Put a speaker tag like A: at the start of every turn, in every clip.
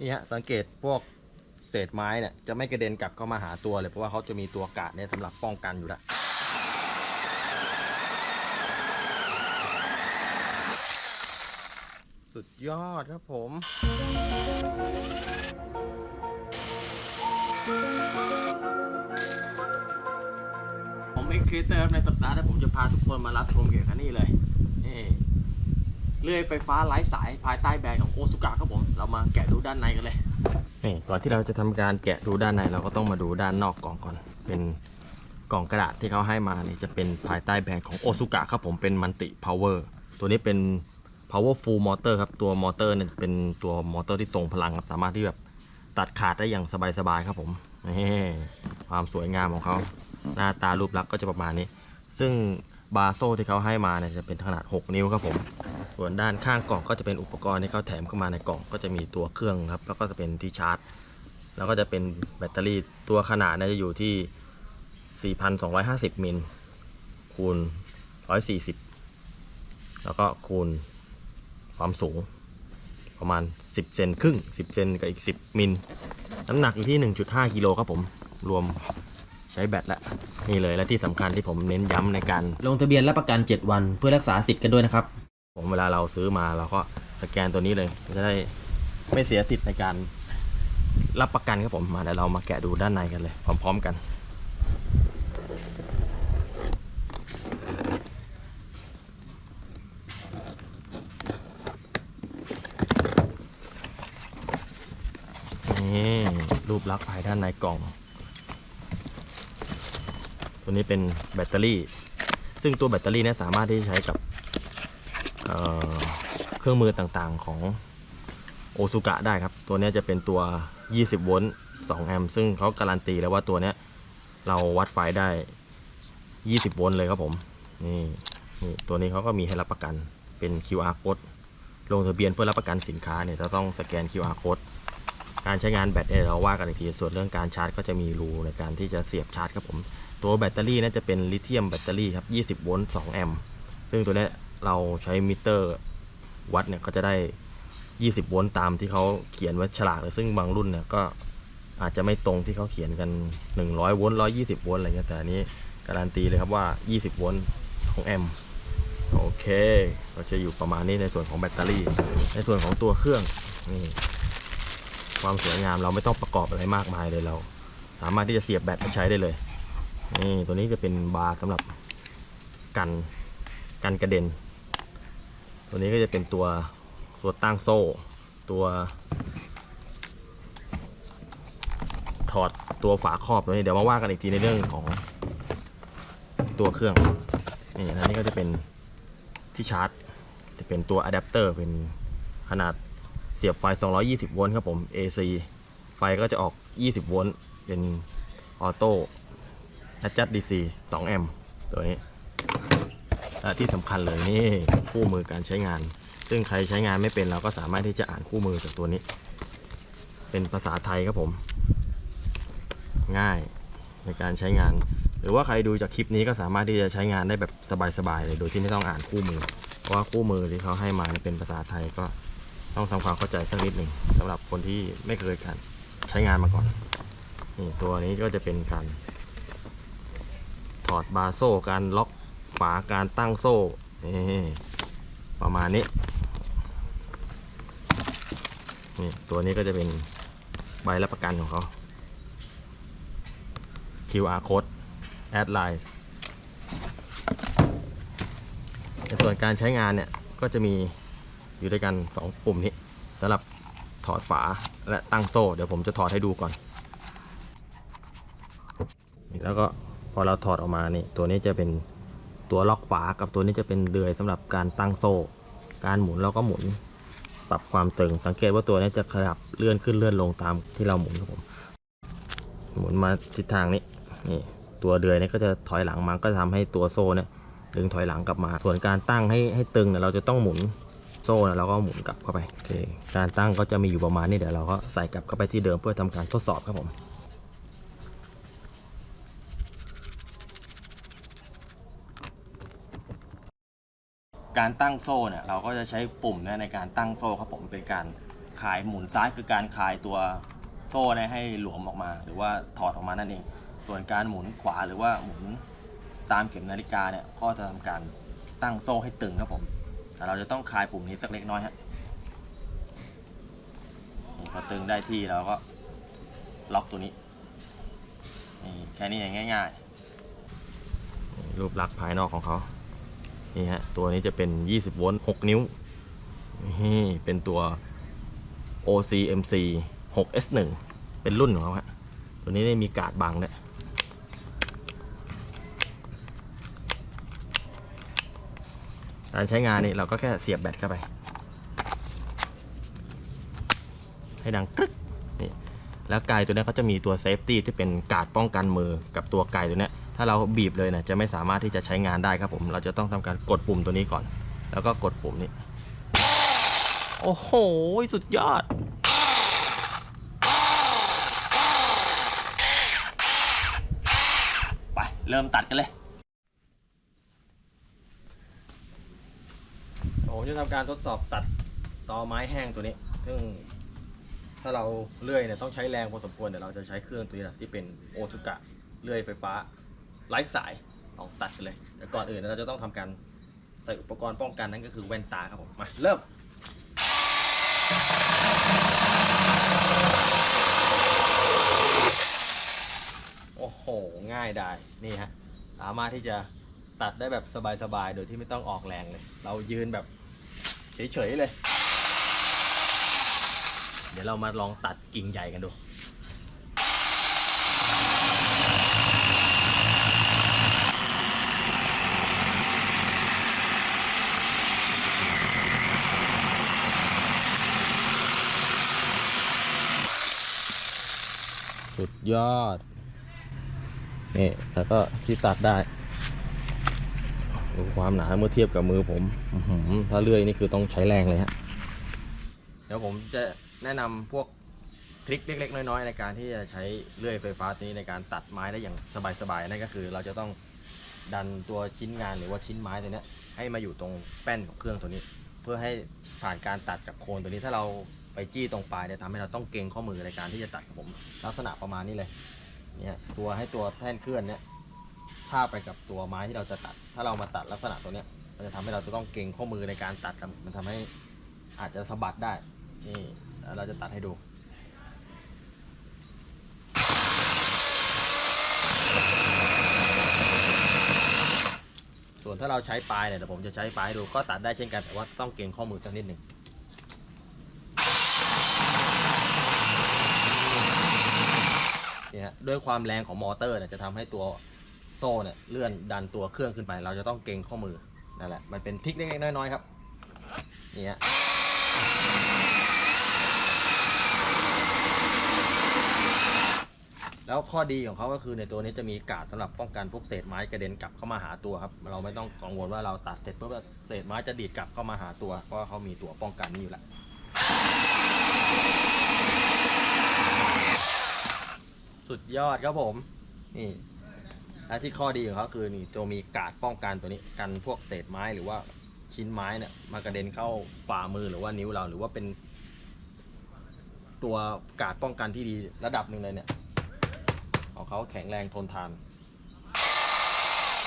A: นี่ฮะสังเกตพวกเศษไม้เนี่ยจะไม่กระเด็นกลับเข้ามาหาตัวเลยเพราะว่าเขาจะมีตัวกาดเนี่ยสำหรับป้องกันอยู่แล้วสุดยอดครับผมผมเอ็กเคเตอร์ในสัปดาห์นี้ผมจะพาทุกคนมารับชมเกี่ยวกับนี่เลยนี่ เลื่อยไฟฟ้าไร้สายภายใต้แบรนด์ของโอซุกะครับผม เรามาแกะดูด้านในกันเลยนี่ก่อนที่เราจะทำการแกะดูด้านในเราก็ต้องมาดูด้านนอกกล่องก่อน เป็นกล่องกระดาษที่เขาให้มานี่จะเป็นภายใต้แบรนด์ของโอซุกะครับผมเป็นมันติพาวเวอร์ตัวนี้เป็น powerful motor ครับตัวมอเตอร์เนี่ยเป็นตัวมอเตอร์ที่ทรงพลังครับสามารถที่แบบตัดขาดได้อย่างสบายๆครับผมนี่ความสวยงามของเขาหน้าตารูปลักษณ์ก็จะประมาณนี้ ซึ่ง บาโซที่เขาให้มาเนี่ยจะเป็นขนาด 6 นิ้วครับผม ส่วนด้านข้างกล่องก็จะเป็นอุปกรณ์ที่เขาแถมเข้ามาในกล่องก็จะมีตัวเครื่องครับ แล้วก็จะเป็นที่ชาร์จ แล้วก็จะเป็นแบตเตอรี่ตัวขนาดเนี่ยจะอยู่ที่ 4,250 มิลคูณ 140 แล้วก็คูณความสูงประมาณ 10 เซนครึ่ง 10 เซนกับอีก 10 มิล น้ำหนักอยู่ที่ 1.5 กิโลครับผม รวม ช้แบตแล้วนี่เลยและที่สำคัญที่ผมเน้นย้ำในการ ลงทะเบียนรับประกัน 7 วัน เพื่อรักษาสิทธิ์กันด้วยนะครับ ผมเวลาเราซื้อมาเราก็สแกนตัวนี้เลยจะได้ไม่เสียสิทธิ์ในการรับประกันครับผมมาเดี๋ยวเรามาแกะดูด้านในกันเลย พร้อมๆกันนี่รูปลักษณ์ภายด้านในกล่อง ตัวนี้เป็นแบตเตอรี่ ซึ่งตัวแบตเตอรี่เนี่ยสามารถที่จะใช้กับเเครื่องมือต่างๆของโอซูกะได้ครับ ตัวนี้จะเป็นตัว 20 โวลต์ 2 แอมป์ซึ่งเขาการันตีแล้วว่าตัวนี้เราวัดไฟได้ 20 โวลต์เลยครับผม นี่นี่ตัวนี้เขาก็มีให้รับประกันเป็น QR code ลงทะเบียนเพื่อรับประกันสินค้าเนี่ยจะต้องสแกน QR code การใช้งานแบตเนี่ยเราว่ากันอีกทีส่วนเรื่องการชาร์จก็จะมีรูในการที่จะเสียบชาร์จครับผมตัวแบตเตอรี่น่าจะเป็นลิเธียมแบตเตอรี่ครับ 20 โวลต์ 2 แอมป์ซึ่งตัวนี้เราใช้มิเตอร์วัดเนี่ยก็จะได้ 20 โวลต์ตามที่เขาเขียนไว้ฉลากเลยซึ่งบางรุ่นเนี่ยก็อาจจะไม่ตรงที่เขาเขียนกัน 100 โวลต์ 120 โวลต์อะไรเงี้ยแต่อันนี้การันตีเลยครับว่า 20 โวลต์ของแอมป์โอเค ก็จะอยู่ประมาณนี้ในส่วนของแบตเตอรี่ ในส่วนของตัวเครื่องนี่ ความสวยงามเราไม่ต้องประกอบอะไรมากมายเลยเรา สามารถที่จะเสียบแบตมาใช้ได้เลยนี่ตัวนี้จะเป็นบาร์สำหรับกันกันกระเด็น ตัวนี้ก็จะเป็นตัวตัวตั้งโซ่ ตัว ถอดตัวฝาครอบตัวนี้เดี๋ยวมาว่ากันอีกทีในเรื่องของตัวเครื่องนี่อันนี้ก็จะเป็นที่ชาร์จ จะเป็นตัวอะแดปเตอร์เป็นขนาด เสียบไฟ 220 โวลต์ครับผม AC ไฟก็จะออก 20 โวลต์ เป็นออโต้ adjust DC 2 แอมป์ตัวนี้และที่สำคัญเลยนี่คู่มือการใช้งาน ซึ่งใครใช้งานไม่เป็นเราก็สามารถที่จะอ่านคู่มือจากตัวนี้ เป็นภาษาไทยครับผม ง่ายในการใช้งาน หรือว่าใครดูจากคลิปนี้ก็สามารถที่จะใช้งานได้แบบสบายๆเลย โดยที่ไม่ต้องอ่านคู่มือ เพราะว่าคู่มือที่เขาให้มาเนี่ยเป็นภาษาไทยก็ ต้องทำความเข้าใจสักนิดหนึ่งสำหรับคนที่ไม่เคยการใช้งานมาก่อนนี่ตัวนี้ก็จะเป็นการ ถอดบาร์โซ่การล็อกฝาการตั้งโซ่นี่ประมาณนี้นี่ตัวนี้ก็จะเป็นใบรับประกันของเขา QR code add line ในส่วนการใช้งานเนี่ย ก็จะมี อยู่ด้วยกัน 2 ปุ่มนี้สำหรับถอดฝาและตั้งโซ่ เดี๋ยวผมจะถอดให้ดูก่อน แล้วก็พอเราถอดออกมานี่ตัวนี้จะเป็นตัวล็อกฝากับตัวนี้จะเป็นเดือยสำหรับการตั้งโซ่ การหมุนเราก็หมุนปรับความตึง สังเกตว่าตัวนี้จะขยับเลื่อนขึ้นเลื่อนลงตามที่เราหมุนครับผม หมุนมาทิศทางนี้นี่ตัวเดือยนี่ก็จะถอยหลังมาก็จะทำให้ตัวโซ่เนี่ยดึงถอยหลังกลับมา ส่วนการตั้งให้ให้ตึงเนี่ยเราจะต้องหมุน โซ่นะเราก็หมุนกลับเข้าไปโอเคการตั้งก็จะมีอยู่ประมาณนี้เดี๋ยวเราก็ใส่กลับเข้าไปที่เดิมเพื่อทำการทดสอบครับผมการตั้งโซ่เนี่ยเราก็จะใช้ปุ่มนในการตั้งโซ่ครับผมเป็นการคลายหมุนซ้ายคือการคลายตัวโซ่ให้หลวมออกมา หรือว่าถอดออกมานั่นเอง ส่วนการหมุนขวาหรือว่าหมุนตามเข็มนาฬิกาเนี่ยก็จะทำการตั้งโซ่ให้ตึงครับผม แต่เราจะต้องคลายปุ่มนี้สักเล็กน้อยฮะพอตึงได้ที่เราก็ล็อกตัวนี้นี่แค่นี้เองง่ายๆ รูปลักษณ์ภายนอกของเขา นี่ฮะ ตัวนี้จะเป็น 20 โวลต์ 6 นิ้ว นี่เป็นตัว OCMC 6S1 เป็นรุ่นของเขาฮะ ตัวนี้ได้มีการ์ดบังด้วย การใช้งานนี่เราก็แค่เสียบแบตเข้าไป ให้ดังกรึ๊กนี่แล้วไกลตัวนี้เขาจะมีตัวเซฟตี้ที่เป็นการ์ดป้องกันมือกับตัวไกลตัวนี้ถ้าเราบีบเลยนะจะไม่สามารถที่จะใช้งานได้ครับผม เราจะต้องทำการกดปุ่มตัวนี้ก่อน แล้วก็กดปุ่มนี้ โอ้โห สุดยอดไปเริ่มตัดกันเลย ผม จะทำการทดสอบตัดตอไม้แห้งตัวนี้ ซึ่งถ้าเราเลื่อยเนี่ยต้องใช้แรงพอสมควรเดี๋ยวเราจะใช้เครื่องตัวนี้นะที่เป็นโอซุกะเลื่อยไฟฟ้าไร้สายลองตัดเลย แต่ก่อนอื่นเราจะต้องทำการใส่อุปกรณ์ป้องกันนั่นก็คือแว่นตาครับผมมาเริ่มโอ้โห ง่ายได้นี่ฮะสามารถที่จะตัดได้แบบสบายๆ โดยที่ไม่ต้องออกแรงเลย เรายืนแบบ เฉยๆเลย เดี๋ยวเรามาลองตัดกิ่งใหญ่กันดูสุดยอด นี่ แล้วก็ที่ตัดได้ ดูความหนาเมื่อเทียบกับมือผมถ้าเลื่อยนี่คือต้องใช้แรงเลยฮะเดี๋ยวผมจะแนะนำพวกทริคเล็ก ๆ น้อยๆในการที่จะใช้เลื่อยไฟฟ้าตัวนี้ในการตัดไม้ได้อย่างสบายๆนั่นก็คือ เราจะต้องดันตัวชิ้นงานหรือว่าชิ้นไม้ตัวนี้ให้มาอยู่ตรงแป้นของเครื่องตัวนี้ เพื่อให้ผ่านการตัดจากโคนตัวนี้ถ้าเราไปจี้ตรงปลายเนี่ยทำให้เราต้องเกรงข้อมือในการที่จะตัดครับผม ลักษณะประมาณนี้เลยเนี่ยตัวให้ตัวแท่นเคลื่อนเนี่ย ทาบไปกับตัวไม้ที่เราจะตัด ถ้าเรามาตัดลักษณะตัวเนี้ย มันจะทำให้เราจะต้องเกรงข้อมือในการตัดมันทำให้อาจจะสะบัดได้ นี่เราจะตัดให้ดูส่วนถ้าเราใช้ปลายเนี่ยเดี๋ยวผมจะใช้ปลายให้ดูก็ตัดได้เช่นกันแต่ว่าต้องเกรงข้อมือสักนิดหนึ่งเนี่ยด้วยความแรงของมอเตอร์เนี่ยจะทำให้ตัว โซ่เนี่ยเลื่อนดันตัวเครื่องขึ้นไป เราจะต้องเกรงข้อมือนั่นแหละมันเป็นทริคเล็กๆน้อยๆครับนี่ฮะแล้วข้อดีของเขาก็คือในตัวนี้จะมีกาดสำหรับป้องกันพวกเศษไม้กระเด็นกลับเข้ามาหาตัวครับ เราไม่ต้องกังวลว่าเราตัดเสร็จปุ๊บเศษไม้จะดีดกลับเข้ามาหาตัวเพราะเขามีตัวป้องกันนี้อยู่แล้วสุดยอดครับผมนี่ และที่ข้อดีของเขาคือนี่จะมีกาดป้องกันตัวนี้กันพวกเศษไม้หรือว่าชิ้นไม้เนี่ยมากระเด็นเข้าฝ่ามือหรือว่านิ้วเราหรือว่าเป็น ตัวกาดป้องกันที่ดีระดับหนึ่งเลยเนี่ยของเขาแข็งแรงทนทาน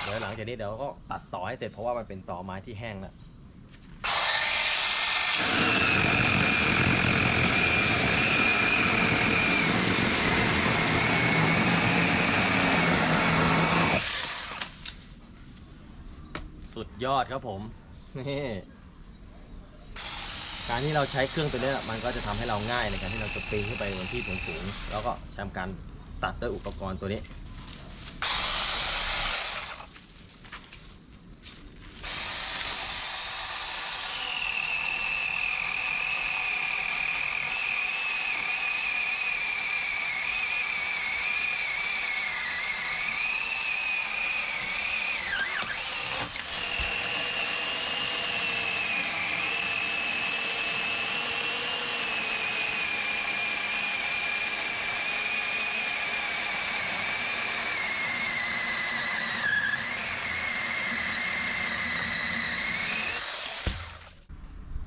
A: เดี๋ยวหลังจากนี้เดี๋ยวก็ตัดต่อให้เสร็จเพราะว่ามันเป็นต่อไม้ที่แห้งแล้ว สุดยอดครับผมนี่การที่เราใช้เครื่องตัวนี้มันก็จะทำให้เราง่ายในการที่เราจะปีนขึ้นไปบนที่สูงๆแล้วก็ทำการตัดด้วยอุปกรณ์ตัวนี้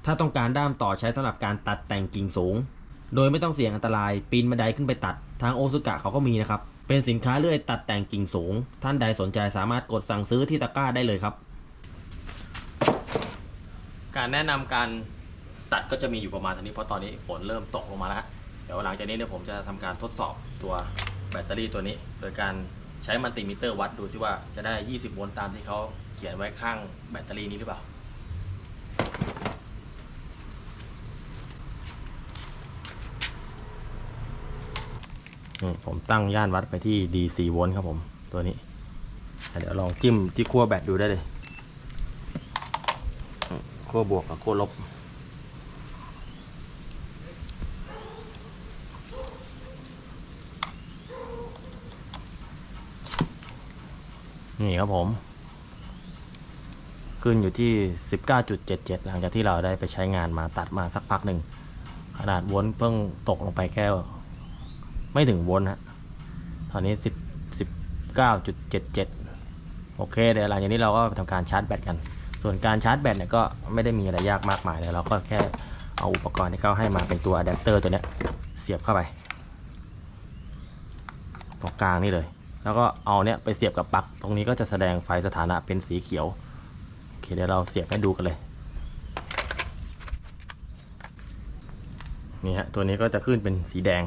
A: ถ้าต้องการด้ามต่อใช้สำหรับการตัดแต่งกิ่งสูง โดยไม่ต้องเสี่ยงอันตราย ปีนบันไดขึ้นไปตัด ทางโอซุกะเขาก็มีนะครับ เป็นสินค้าเลื่อยตัดแต่งกิ่งสูง ท่านใดสนใจสามารถกดสั่งซื้อที่ตะกร้าได้เลยครับ การแนะนำการตัดก็จะมีอยู่ประมาณเท่านี้เพราะตอนนี้ฝนเริ่มตกลงมาแล้วเดี๋ยวหลังจากนี้เนี่ยผมจะทำการทดสอบตัวแบตเตอรี่ตัวนี้ โดยการใช้มัลติมิเตอร์วัดดูซิว่าจะได้ 20 โวลต์ตามที่เขาเขียนไว้ข้างแบตเตอรี่นี้หรือเปล่า นี่ผมตั้งย่านวัดไปที่ DC โวลต์ครับผม ตัวนี้ เดี๋ยวลองจิ้มที่ขั้วแบตดูได้เลยขั้วบวกกับขั้วลบนี่ครับผม ขึ้นอยู่ที่ 19.77 หลังจากที่เราได้ไปใช้งานมาตัดมาสักพักหนึ่ง ขนาดวลต์เพิ่งตกลงไปแค่ ไม่ถึงโวลต์ฮะตอนนี้10 19.77โอเคเดี๋ยวหลังจากนี้เราก็ไปทำการชาร์จแบตกัน ส่วนการชาร์จแบตเนี่ยก็ไม่ได้มีอะไรยากมากมายเลยเราก็แค่เอาอุปกรณ์ที่เขาให้มาเป็นตัวอะแดปเตอร์ตัวเนี้ยเสียบเข้าไป ตรงกลางนี่เลย แล้วก็เอาเนี้ยไปเสียบกับปลั๊กตรงนี้ก็จะแสดงไฟสถานะเป็นสีเขียวโอเคเดี๋ยวเราเสียบให้ดูกันเลยนี่ฮะตัวนี้ก็จะขึ้นเป็นสีแดง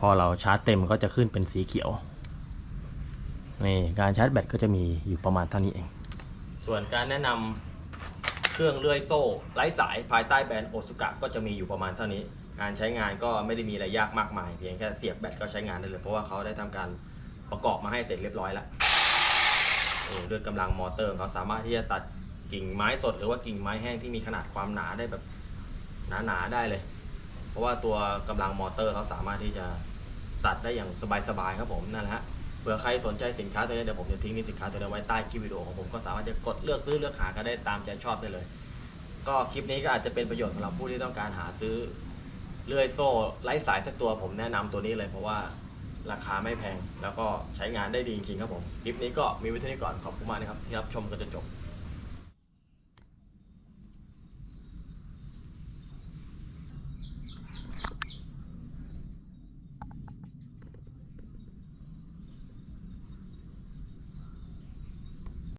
A: พอเราชาร์จเต็มก็จะขึ้นเป็นสีเขียวนี่การชาร์จแบตก็จะมีอยู่ประมาณเท่านี้เอง ส่วนการแนะนำเครื่องเลื่อยโซ่ไร้สายภายใต้แบรนด์โอซุกะก็จะมีอยู่ประมาณเท่านี้ การใช้งานก็ไม่ได้มีอะไรยากมากมาย เพียงแค่เสียบแบตก็ใช้งานได้เลย เพราะว่าเขาได้ทำการประกอบมาให้เสร็จเรียบร้อยแล้วด้วยกำลังมอเตอร์เขาสามารถที่จะตัดกิ่งไม้สดหรือว่ากิ่งไม้แห้งที่มีขนาดความหนาได้แบบหนาๆได้เลย ราะว่าตัวกำลังมอเตอร์เขาสามารถที่จะตัดได้อย่างสบายๆครับผมนั่นแหละฮะเผื่อใครสนใจสินค้าตัวนี้เดี๋ยวผมจะทิ้งลิงก์สินค้าตัวนี้ไว้ใต้คลิปวิดีโอของผมก็สามารถจะกดเลือกซื้อเลือกหากันได้ตามใจชอบได้เลย ก็คลิปนี้ก็อาจจะเป็นประโยชน์สำหรับผู้ที่ต้องการหาซื้อเลื่อยโซ่ไร้สายสักตัวผมแนะนำตัวนี้เลย เพราะว่าราคาไม่แพงแล้วก็ใช้งานได้ดีจริงๆครับผมคลิปนี้ก็มีไว้เท่านี้ก่อนขอบคุณมากนะครับที่รับชมกันจนจบ